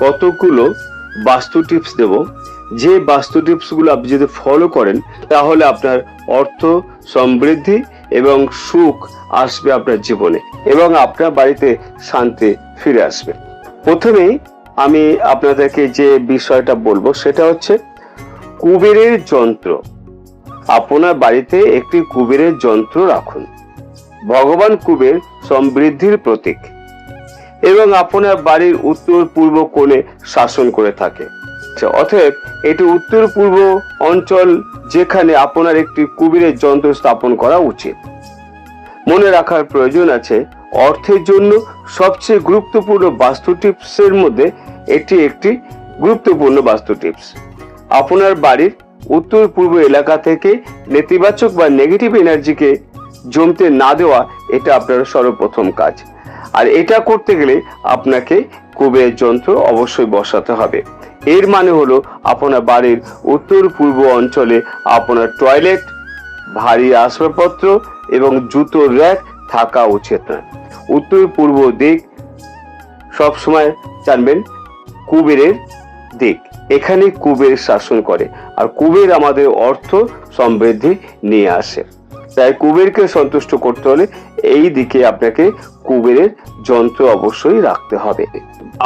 কতগুলো বাস্তু টিপস দেব? যে বাস্তু টিপসগুলো আপনি যদি ফলো করেন, তাহলে আপনার অর্থ সমৃদ্ধি এবং সুখ আসবে আপনার জীবনে এবং আপনার বাড়িতে শান্তি ফিরে আসবে। প্রথমেই আমি আপনাদেরকে যে বিষয়টা বলব, সেটা হচ্ছে কুবেরের যন্ত্র। আপনার বাড়িতে একটি কুবেরের যন্ত্র রাখুন। ভগবান কুবের সমৃদ্ধির প্রতীক। এবং আপনার বাড়ির উত্তর পূর্ব কোণে শাসন করে থাকে। আচ্ছা, অতএব এটি উত্তর পূর্ব অঞ্চল যেখানে আপনার একটি কুবিরের যন্ত্র স্থাপন করা উচিত। মনে রাখার প্রয়োজন আছে অর্থের জন্য সবচেয়ে গুরুত্বপূর্ণ বাস্তু টিপসের মধ্যে এটি একটি গুরুত্বপূর্ণ বাস্তু টিপস। আপনার বাড়ির উত্তর পূর্ব এলাকা থেকে নেতিবাচক বা নেগেটিভ এনার্জিকে জমতে না দেওয়া এটা আপনার সর্বপ্রথম কাজ। আর এটা করতে গেলে আপনাকে কুবের যন্ত্র অবশ্যই বসাতে হবে। এর মানে হলো আপনার বাড়ির উত্তর পূর্ব অঞ্চলে আপনার টয়লেট ভারী আসবাবপত্র এবং জুতোর র্যাক থাকা উচিত নয়। উত্তর পূর্ব দিক সবসময় জানবেন, কুবেরের দিক। এখানে কুবের শাসন করে আর কুবের আমাদের অর্থ সমৃদ্ধি নিয়ে আসে। তাই কুবেরকে সন্তুষ্ট করতে হলে এই দিকে আপনাকে কুবেরের যন্ত্র অবশ্যই রাখতে হবে।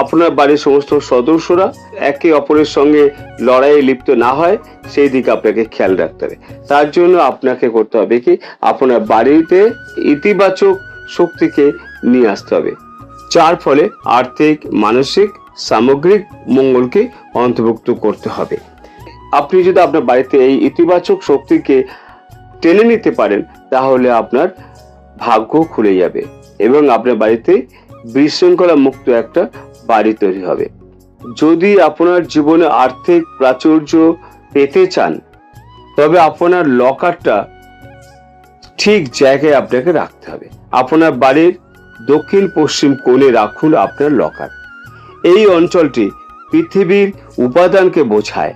আপনার বাড়ির সমস্ত সদস্যরা একে অপরের সঙ্গে লড়াইয়ে লিপ্ত না হয়, সেই দিকে আপনাকে খেয়াল রাখতে হবে। তার জন্য আপনাকে করতে হবে কি, আপনার বাড়িতে ইতিবাচক শক্তিকে নিয়ে আসতে হবে। যার ফলে আর্থিক, মানসিক, সামগ্রিক মঙ্গলকে অন্তর্ভুক্ত করতে হবে। আপনি যদি আপনার বাড়িতে এই ইতিবাচক শক্তিকে টেনে নিতে পারেন, তাহলে আপনার ভাগ্য খুলে যাবে। এবং আপনার বাড়িতে বিশৃঙ্খলা মুক্ত একটা বাড়ি তৈরি হবে। যদি আপনার জীবনে আর্থিক প্রাচুর্য পেতে চান, তবে আপনার লকারটা ঠিক জায়গায় আপনাকে রাখতে হবে। আপনার বাড়ির দক্ষিণ পশ্চিম কোণে রাখুন আপনার লকার। এই অঞ্চলটি পৃথিবীর উপাদানকে বোঝায়।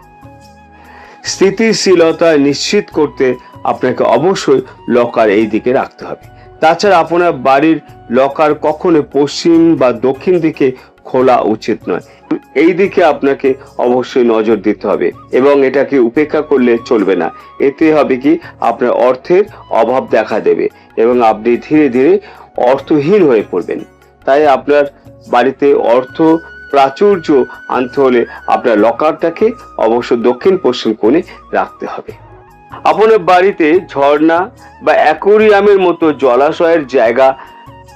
স্থিতিশীলতা নিশ্চিত করতে আপনাকে অবশ্যই লকার এই দিকে রাখতে হবে। তাছাড়া আপনার বাড়ির লকার কখনো পশ্চিম বা দক্ষিণ দিকে খোলা উচিত নয়। এই দিকে আপনাকে অবশ্যই নজর দিতে হবে এবং এটাকে উপেক্ষা করলে চলবে না। এতে হবে কি? আপনার অর্থের অভাব দেখা দেবে এবং আপনি ধীরে ধীরে অর্থহীন হয়ে পড়বেন। তাই আপনার বাড়িতে অর্থ প্রাচুর্য আনতে হলে আপনার লকারটাকে অবশ্য দক্ষিণ পশ্চিম কোণে রাখতে হবে। আপনার বাড়িতে ঝর্ণা বা অ্যাকোরিয়ামের মতো জলাশয়ের জায়গা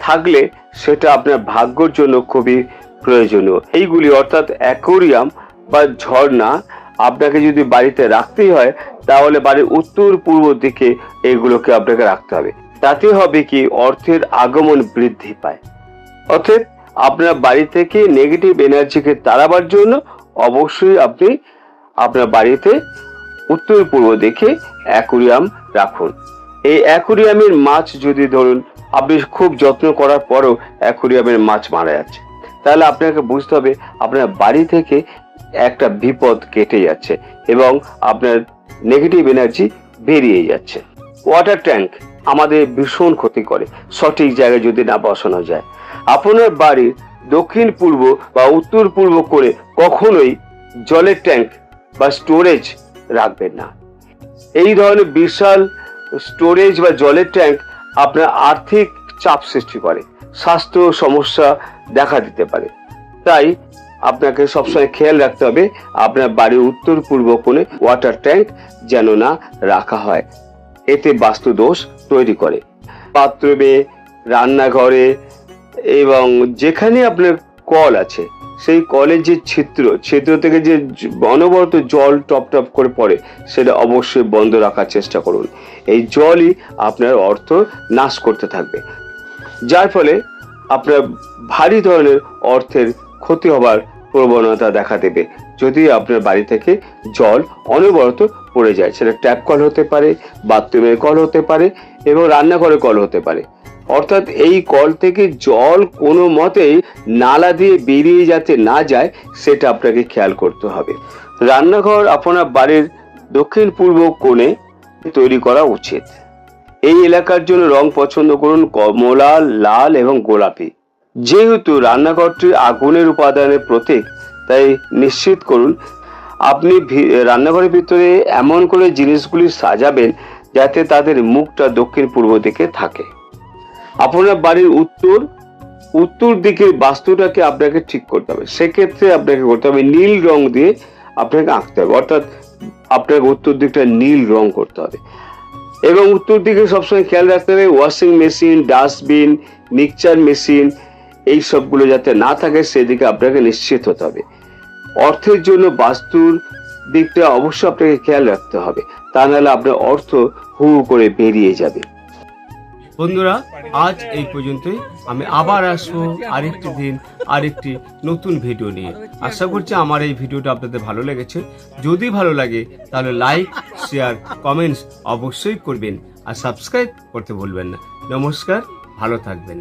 থাকলে সেটা আপনার ভাগ্যর জন্য খুবই প্রয়োজনীয়। এইগুলি অর্থাৎ অ্যাকোরিয়াম বা ঝর্ণা আপনাকে যদি বাড়িতে রাখতেই হয়, তাহলে বাড়ির উত্তর পূর্ব দিকে এগুলোকে আপনাকে রাখতে হবে। তাতে হবে কি, অর্থের আগমন বৃদ্ধি পায়। অর্থাৎ আপনার বাড়ি থেকে নেগেটিভ এনার্জিকে তাড়াবার জন্য অবশ্যই আপনি আপনার বাড়িতে উত্তর পূর্ব দিকে অ্যাকুরিয়াম রাখুন। এই অ্যাকুরিয়ামের মাছ যদি ধরুন, আপনি খুব যত্ন করার পরও অ্যাকুরিয়ামের মাছ মারা যাচ্ছে। তাহলে আপনাকে বুঝতে হবে, আপনার বাড়ি থেকে একটা বিপদ কেটে যাচ্ছে এবং আপনার নেগেটিভ এনার্জি বেরিয়ে যাচ্ছে। ওয়াটার ট্যাঙ্ক আমাদের ভীষণ ক্ষতি করে, সঠিক জায়গায় যদি না বসানো যায়। আপনার বাড়ির দক্ষিণ পূর্ব বা উত্তর পূর্ব করে কখনোই জলের ট্যাঙ্ক বা স্টোরেজ রাখবেন না। এই ধরনের বিশাল স্টোরেজ বা জলের ট্যাঙ্ক আপনার আর্থিক চাপ সৃষ্টি করে, স্বাস্থ্য সমস্যা দেখা দিতে পারে। তাই আপনাকে সবসময় খেয়াল রাখতে হবে, আপনার বাড়ির উত্তর পূর্ব কোণে ওয়াটার ট্যাঙ্ক যেন না রাখা হয়। এতে বাস্তু দোষ তৈরি করে। বাথরুমে রান্নাঘরে এবং যেখানে আপনার কল আছে সেই কলের যে ছিদ্র ছিদ্র থেকে যে অনবরত জল টপ টপ করে পড়ে, সেটা অবশ্যই বন্ধ রাখার চেষ্টা করুন। এই জলই আপনার অর্থ নাশ করতে থাকবে। যার ফলে আপনার ভারী ধরনের অর্থের ক্ষতি হবার প্রবণতা দেখা দেবে। যদি আপনার বাড়ি থেকে জল অনবরত পড়ে যায়, সেটা ট্যাপ কল হতে পারে, বাথরুমের কল হতে পারে এবং রান্নাঘরের কল হতে পারে। অর্থাৎ এই কল থেকে জল কোনো মতেই নালা দিয়ে বেরিয়ে যাতে না যায়, সেটা আপনাকে খেয়াল করতে হবে। রান্নাঘর আপনার বাড়ির দক্ষিণ পূর্ব কোণে তৈরি করা উচিত। এই এলাকার জন্য রং পছন্দ করুন কমলা, লাল এবং গোলাপি। যেহেতু রান্নাঘরটি আগুনের উপাদানের প্রতীক, তাই নিশ্চিত করুন, আপনি রান্নাঘরের ভিতরে এমন করে জিনিসগুলি সাজাবেন যাতে তাদের মুখটা দক্ষিণ পূর্ব দিকে থাকে। আপনার বাড়ির উত্তর উত্তর দিকের বাস্তুটাকে আপনাকে ঠিক করতে হবে। সেক্ষেত্রে আপনাকে করতে হবে নীল রং দিয়ে আপনাকে আঁকতে হবে। অর্থাৎ আপনাকে উত্তর দিকটা নীল রং করতে হবে। এবং উত্তর দিকে সবসময় খেয়াল রাখতে হবে washing machine dustbin mixture machine এই সবগুলো যাতে না থাকে, সেদিকে আপনাকে নিশ্চিত হতে হবে। অর্থের জন্য বাস্তুর দিকটা অবশ্যই আপনাকে খেয়াল রাখতে হবে। তা নাহলে আপনার অর্থ হু হু করে বেরিয়ে যাবে। বন্ধুরা, আজ এই পর্যন্তই। আমি আবার আসব আরেকটি দিন, আরেকটি নতুন ভিডিও নিয়ে। আশা করছি আমার এই ভিডিওটা আপনাদের ভালো লেগেছে। যদি ভালো লাগে, তাহলে লাইক, শেয়ার, কমেন্টস অবশ্যই করবেন। আর সাবস্ক্রাইব করতে ভুলবেন না। নমস্কার, ভালো থাকবেন।